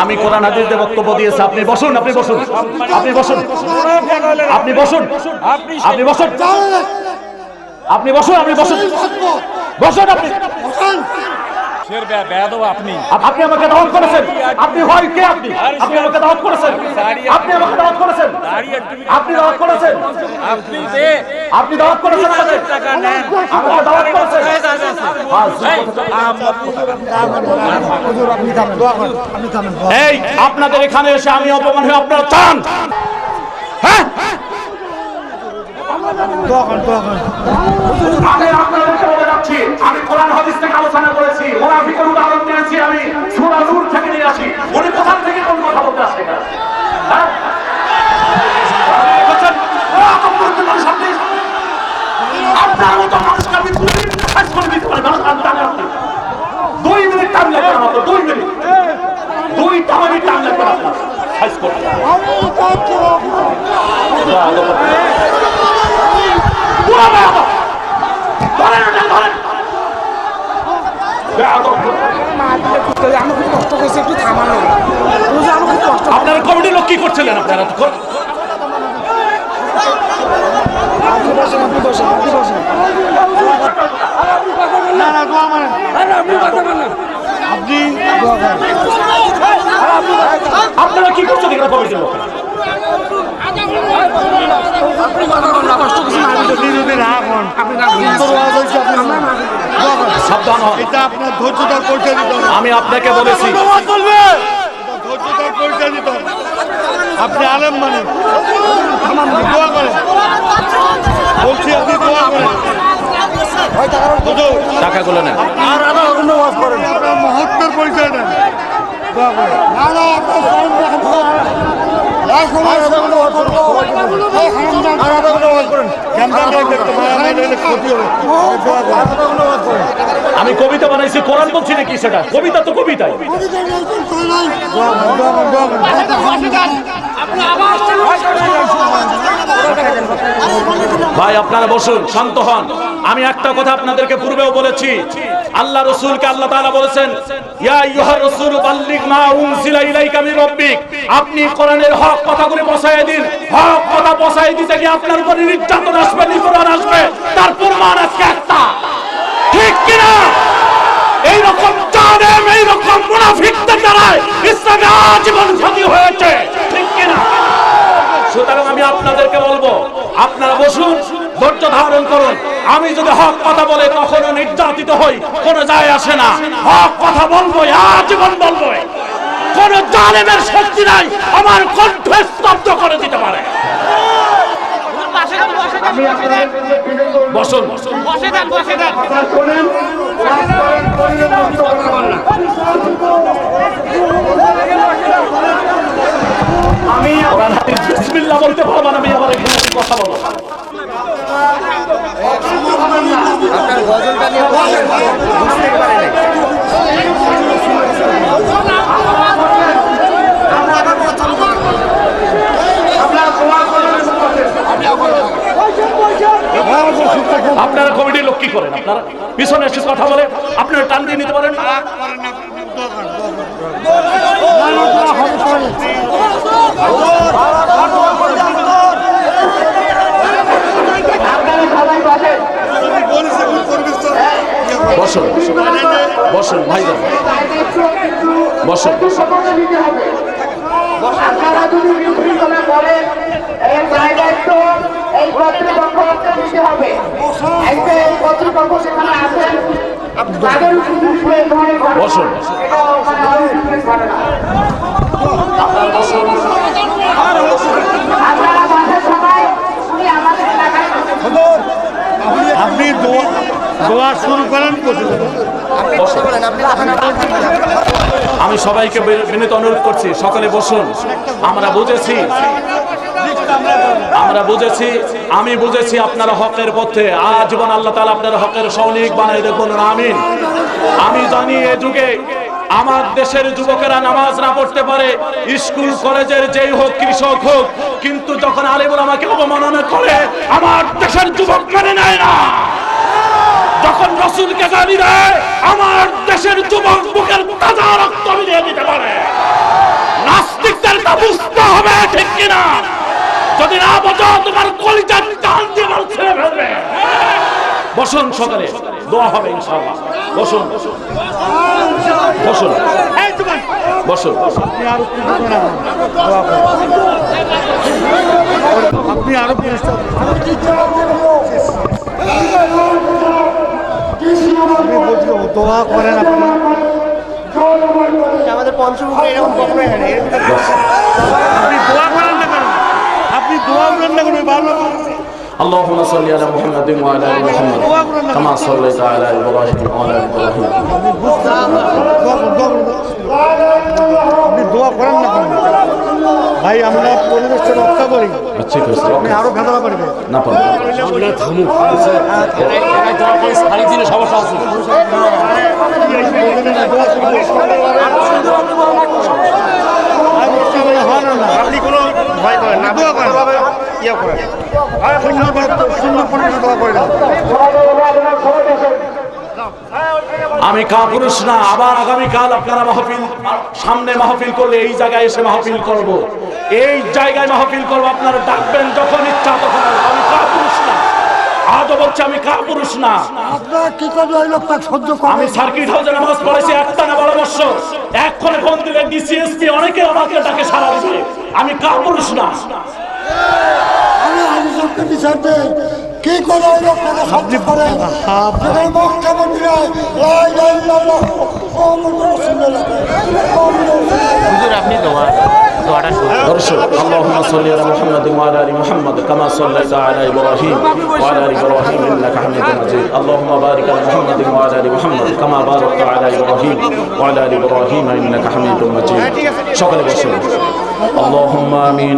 আমি কোরআন হাদিসে বক্তব্য দিয়েছি। আপনি বসুন আপনি বসুন। আপনি বসুন। আপনি বসুন। আপনি বসুন। আপনি বসুন আপনি বসুন। বসুন আপনি। আপনি আমাকে দাওয়াত করেছেন। আপনি হয় কে আপনি? আপনি আমাকে দাওয়াত করেছেন। আপনি আমাকে দাওয়াত করেছেন। আপনি দাওয়াত করেছেন। আপনি দাওয়াত করেছেন আমাকে। দাওয়াত করেছেন কোথায় যাবে আছে? হ্যাঁ, এই, আপনাদের এখানে এসে আমি অপমান হয়ে আপনারা চান। হ্যাঁ? আমি নূর থেকে নিয়ে আসি। উনি থেকে কোন কথা বলতে এখানে? হ্যাঁ? বলছেন, ও আতঙ্কজনক শব্দে আপনার মতো মানুষকে আমি দুই মিনিট শেষ করে দিতে পারি মানুষ আমি জানি আপনি দুই মিনিট টাইম লাগবে না মাত্র দুই মিনিট দুইটা মিনিট টাইম লাগবে না আপনার শেষ করতে পুরো বেয়াদব। ধরেন ওটা, ধরেন। বেয়াদব। আমি খুব কষ্ট করছি একটু থামানো বুঝলি আমি খুব কষ্ট আপনারা কমিটির লোক কি করছিলেন আপনারা এতক্ষণ? আপনি আপনারা কি করছেন এখানে কমিটির লোক না না। সাবধান হন। এটা আপনার ধৈর্যতার পরিচয় দিতে হবে আমি আপনাকে বলেছি। ধৈর্যতার পরিচয় দিতে হবে আপনি আলেম মানে দোয়া করেন। বলছি আপনি দোয়া করেন টাকাগুলো নেন আপনার মহত্বের পরিচয় করেন মারামারি আমি কবিতা বানাইছি কোরআন বলছি নাকি সেটা? কবিতা তো কবিতাই। ভাই, আপনারা বসুন, শান্ত হন। আমি একটা কথা আপনাদেরকে পূর্বেও বলেছি। আল্লাহ রসুলকে আল্লাহ তাআলা বলেছেন আপনি কোরআনের হক কথাগুলি দিন। হক কথা দিতে গিয়ে আপনার উপর নির্যাতন আসবে, নিপীড়ন আসবে। তার প্রমাণ একটা। ঠিক রকম জালেম এই মুনাফিকদের ইসলামে আজীবন ক্ষতি হয়েছে। ঠিক কিনা সুতরাং আমি আপনাদেরকে বলব, আপনারা বসুন, ধৈর্য ধারণ করুন। আমি যদি হক কথা বলে কখনো নির্যাতিত হই, কোনো যায় আসে না। হক কথা বলব আজীবন বলব কোন জালেমের শক্তি নাই, আমার কণ্ঠ স্তব্ধ করে দিতে পারে। বসুন। বসুন বলতে পারব না আমি আবার এখানে কথা বলব। আপনারা কমিটির লোক কি করেন? আপনারা পিছনে এসে কথা বলে আপনারা টান দিয়ে নিতে পারেন। না বসুন বসুন ভাই বসুন আপনারা যদি বিশৃঙ্খলা করেন এর দায় দায়িত্ব এই কর্তৃপক্ষকে দিতে হবে এই যে এই কর্তৃপক্ষ সেখানে আছেন তাদের বসুন এটা অনুচিত করে না। আপনারা বাসের সবাই উনি আমাদের এলাকায় আপনি দোয়া দোয়া শুরু করেন আমি সবাইকে বিনীত অনুরোধ করছি সকলে বসুন। আমরা বুঝেছি আমরা বুঝেছি আমি বুঝেছি আপনারা হকের পথে। আজীবন আল্লাহ তাআলা আপনার হকের সৈনিক বানাই দেখুন আমিন। আমি জানি এ যুগে আমার দেশের যুবকেরা নামাজ না পড়তে পারে স্কুল কলেজের যেই হোক কৃষক হোক কিন্তু যখন আলিমুল আমাকে অবমাননা করে আমার দেশের যুবক মেনে নেয় না। যখন রসুলকে গালি দেয় আমার দেশের যুবক বুকের তাজা রক্ত মিলিয়ে দিতে পারে। নাস্তিকদের তা বুঝতে হবে, ঠিক কিনা? যদি না বোঝো, তোমার কলিজার টান দিয়ে মাল ছেড়ে ফেলবে। বসুন সকালে, দোয়া হবে ইনশাআল্লাহ। বসুন। বসুন। বসুন। বসুন আপনি আরও আপনি আরও দোয়া করেন আপনি আমাদের পঞ্চমুখে এরকম কখনো হয় না এর ভিতরে আপনি দোয়া করেন না কেন আপনি দোয়া করেন না কেন ভালো اللهم صل على محمد وعلى ال محمد كما صليت على ابراهيم وعلى ال ابراهيم দোয়া করুন, দোয়া ভাই আমরা পরিবেশটা রক্ষা করি। ঠিক আছে আপনি আরও ভেদা করবেন না পারব। আপনি কোনো ভয় করেন না। দোয়া করেন ইয়ে করেন। সুন্দর সুন্দর পরিবেশ দোয়া করে দেন। আমি কাপুরুষ না আবার আগামীকাল আপনারা মাহফিল সামনে মাহফিল করলে এই জায়গায় এসে মাহফিল করব। এই জায়গায় মাহফিল করব আপনারা ডাকবেন যখন ইচ্ছা তখন আমি কাপুরুষ না আজও বলছি আমি কাপুরুষ না। আপনারা কি করে ওই লোকটা সহ্য আমি করেন সার্কিট হাউসে নামাজ পড়েছি একটা না এক্ষণে ফোন দিলে ডিসিএসপি অনেকে আমাকে ডাকে সারা দিবে আমি কাপুরুষ না। আমি আইনজনকে বিচার দেই কি করে ওই লোকটাকে সহ্য করেন যেখানে মুখ্যমন্ত্রীরা লাই লাই লাল্লাহ মোহাম্মদ রাসূলুল্লাহ দর্শক اللهم صل على محمد وعلى ال محمد كما صليت على ابراهيم وعلى ال ابراهيم انك حميد مجيد اللهم بارك على محمد وعلى ال محمد كما باركت على ابراهيم وعلى ال ابراهيم انك حميد مجيد شكرا بشر اللهم امين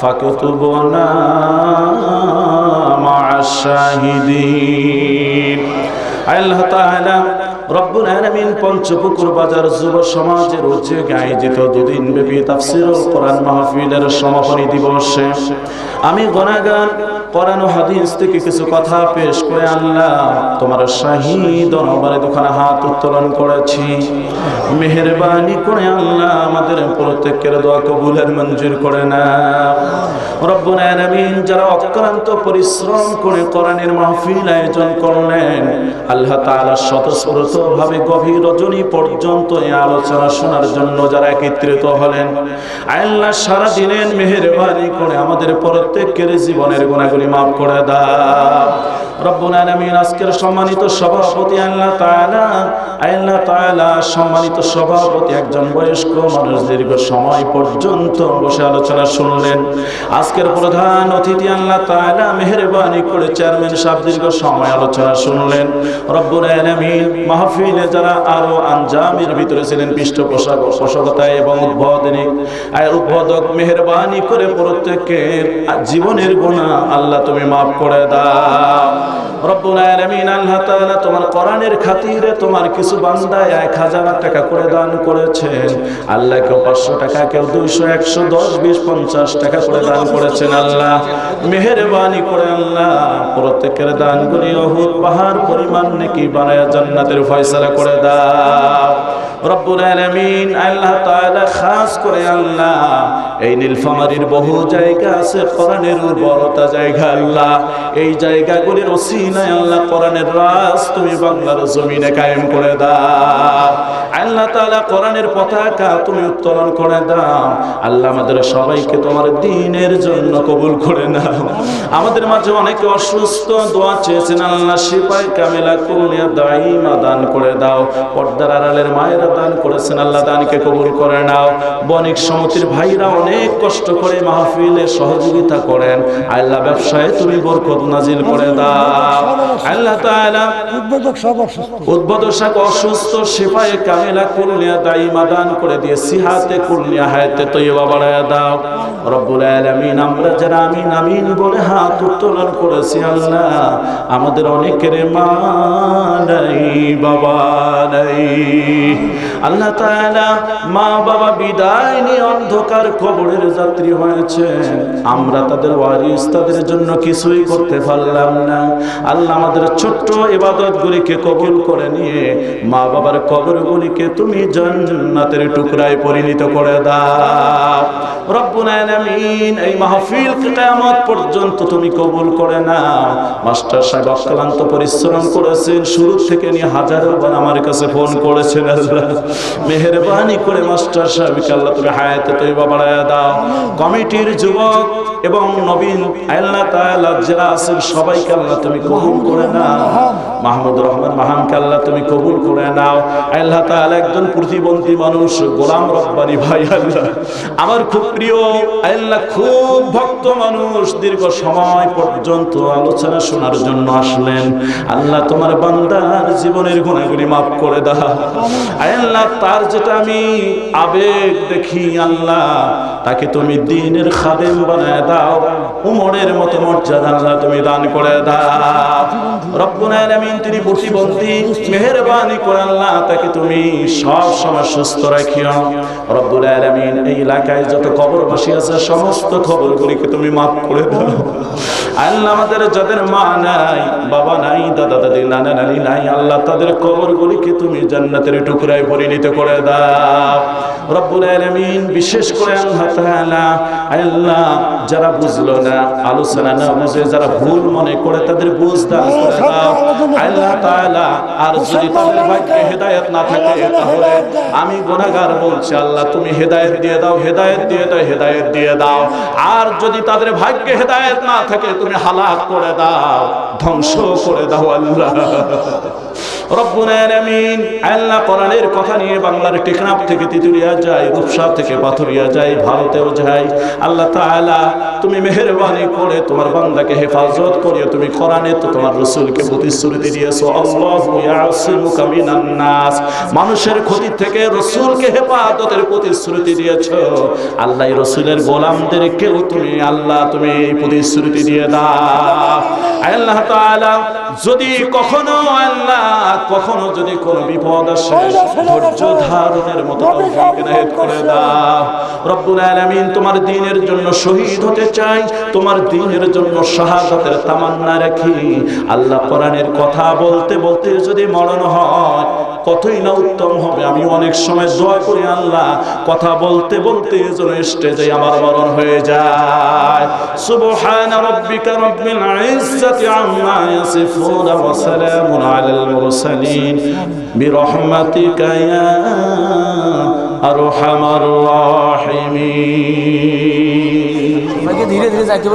فاكتبنا مع الشاهدين আল্লাহ তাআলা রব্বুল আলামিন পঞ্চপুকুর বাজার যুব সমাজের উদ্যোগে আয়োজিত দুদিন ব্যাপী তাফসীরুল কোরআন মাহফিলের সমাপনী দিবসে আমি গণাগান কোরআন হাদিস থেকে কিছু কথা পেশ করে আল্লাহ তোমার শাহিদ নবারে দোকানে হাত উত্তোলন করেছি। মেহেরবানি করে আল্লাহ আমাদের প্রত্যেকের দোয়া কবুলের মঞ্জুর করে না। যারা পরিশ্রম করে কোরআনের মাহফিল আয়োজন করলেন, আল্লাহ গভীর রজনী পর্যন্ত এই আলোচনা শোনার জন্য যারা একত্রিত হলেন, আল্লাহ সারা দিনের মেহেরবানি করে আমাদের প্রত্যেকের জীবনের গুণাগুলি মাফ করে দাও। রব্বুল আজকের সম্মানিত সভাপতি, আল্লাহ আল্লাহ সম্মানিত সভাপতি, একজন বয়স্ক মানুষ দীর্ঘ সময় পর্যন্ত বসে আলোচনা শুনলেন। আজকের প্রধান অতিথি, আল্লাহ করে চেয়ারম্যান সাহেব দীর্ঘ সময় আলোচনা শুনলেন। রব্বুল মাহফিলে যারা আরও আঞ্জামের ভিতরে ছিলেন, পৃষ্ঠপোষক পোষকতায় এবং উদ্বোধনী উদ্বোধক মেহেরবানি করে প্রত্যেকের জীবনের গুণা আল্লাহ তুমি মাফ করে দাও। আল্লাহ টাকা দান আল্লাহ কেউ টাকা করে দান করেছেন আল্লাহ। মেহেরবানি করে আল্লাহ প্রত্যেকের অহুর পাহাড় পরিমাণ নাকি বানায় জান্নাতের ফয়সালা করে দাও। রব্বুল আল্লাহ খাস করে আল্লাহ, এই বহু জায়গা আছে, কোরআনের উর্বরতা জায়গা আল্লাহ, এই জায়গাগুলির ওসিলায় আল্লাহ কোরআনের রাজ তুমি বাংলার জমিনে কায়েম করে দাও। আল্লাহ কোরআনের পতাকা তুমি উত্তোলন করে দাও। আল্লাহ আমাদের সবাইকে তোমার দিনের জন্য কবুল করে নাও। আমাদের মাঝে অনেকে অসুস্থ, দোয়া চেয়েছেন, আল্লাহ সিপাই কামেলা কুলিয়া দাইমা দান করে দাও। পর্দার আড়ালের মায়েরা দান করেছেন আল্লাহ দানকে কবুল করে নাও। বণিক সমিতির ভাইরা অনেক কষ্ট করে মাহফিলে সহযোগিতা করেন। আল্লাহ ব্যবসায় তুমি বরকত নাজিল করে দাও। আল্লাহ তাআলা উদ্বোধক সব অসুস্থ। সিপাই কামেলা কুলিয়া দাইমা দান করে দিয়ে সিহাতে কুলিয়া হায়াতে তৈবা বাড়ায় দাও। রব্বুল আলামিন আমরা যারা আমিন আমিন বলে হাত উত্তোলন করেছি আল্লাহ আমাদের অনেকের মা নাই বাবা নাই। আল্লাহ তাআলা মা বাবা বিদায় নিয়ে অন্ধকার কবরের যাত্রী হয়েছে। আমরা তাদের ওয়ারিস তাদের জন্য কিছুই করতে পারলাম না। আল্লাহ আমাদের ছোট্ট ইবাদতগুলিকে কবুল করে নিয়ে মা বাবার কবরগুলিকে তুমি জান্নাতের টুকরায় পরিণত করে দাও। রব্বুল আলামিন, এই মাহফিল কিয়ামত পর্যন্ত তুমি কবুল করে নাও। মাস্টার সাহেব অক্লান্ত পরিশ্রম করেছেন। শুরু থেকে নিয়ে হাজারো বার আমার কাছে ফোন করেছেন, আল্লাহ। মেহেরবানি করে মাস্টার সাহেবকে আল্লাহ তুমি হায়াতে তৈবা বাড়ায় দাও। কমিটির যুবক এবং নবীন আল্লাহ তাআলা যারা আছেন সবাইকে আল্লাহ তুমি কবুল করে নাও। মাহমুদ রহমান মাহানকে আল্লাহ তুমি কবুল করে নাও। আল্লাহ তাআলা একজন প্রতিবন্ধী মানুষ, গোলাম রব্বানি ভাই আল্লাহ। আমার খুব প্রিয় আল্লাহ খুব ভক্ত মানুষ, দীর্ঘ সময় পর্যন্ত আলোচনা শোনার জন্য আসলেন। আল্লাহ তোমার বান্দার জীবনের গুণাগুলি মাফ করে দাও। আল্লাহ, তার যেটা আমি আবেগ দেখি আল্লাহ, তাকে তুমি দিনের খাদেম বানায় দাও, উমরের মতো মর্যাদা আল্লাহ তুমি দান করে দাও। তিনি প্রতিবন্ধী, মেহেরবানি করে আল্লাহ, তাকে তুমি সব সময় সুস্থ রাখিও। রব্বুল আলামিন, এই এলাকায় যত কবরবাসী আছে, সমস্ত খবরগুলিকে তুমি মাফ করে দাও। আল্লাহ আমাদের যাদের মা নাই, বাবা নাই, দাদা দাদি, নানা নানি নাই, আল্লাহ তাদের কবরগুলিকে তুমি জান্নাতের টুকরায় পরিণত করে দাও। রব্বুল আলামিন বিশেষ করে আল্লাহ তাআলা আল্লাহ যারা বুঝলো না আলোচনা না বুঝে যারা ভুল মনে করে তাদের বুঝ দান করে দাও। আল্লাহ তাআলা আর যদি তাদের ভাগ্যে হেদায়েত না থাকে তাহলে আমি গুনাহগার বলছি আল্লাহ তুমি হেদায়েত দিয়ে দাও হেদায়েত দিয়ে দাও হেদায়েত দিয়ে দাও। আর যদি তাদের ভাগ্যে হেদায়েত না থাকে তুমি হালাক করে দাও। ধ্বংস করে দাও আল্লাহ। কথা নিয়ে বাংলার থেকে আল্লাহ তুমি করে তোমার তুমি তো তোমার রাসূলকে প্রতিশ্রুতি দিয়েছ মানুষের ক্ষতি থেকে রাসূলকে হেফাজতের প্রতিশ্রুতি দিয়েছ। আল্লাহ রাসূলের গোলামদেরকেও তুমি, আল্লাহ তুমি প্রতিশ্রুতি দিয়ে দাও। আল্লাহ তাআলা যদি কখনো আল্লাহ কখনো যদি কোনো বিপদ আসে ধৈর্য ধারণের মতো তৌফিক করে দাও। রব্বুল আলামিন তোমার দ্বীনের জন্য শহীদ হতে চাই তোমার দ্বীনের জন্য শাহাদাতের তামান্না রাখি। আল্লাহ কোরআনের কথা বলতে বলতে যদি মরণ হয় কতই না উত্তম হবে আমি অনেক সময় জয় করে, আল্লাহ, কথা বলতে বলতে যেন স্টেজে আমার মরণ হয়ে যায়। সুবহান রাব্বিকা রব্বিল ইজ্জাতি আম্মা ইয়াসিফুন ওয়া সালামুন আলাল মুরসালিন। বিরহমাতিকা ইয়া আরহামার রাহিমিন। ধীরে ধীরে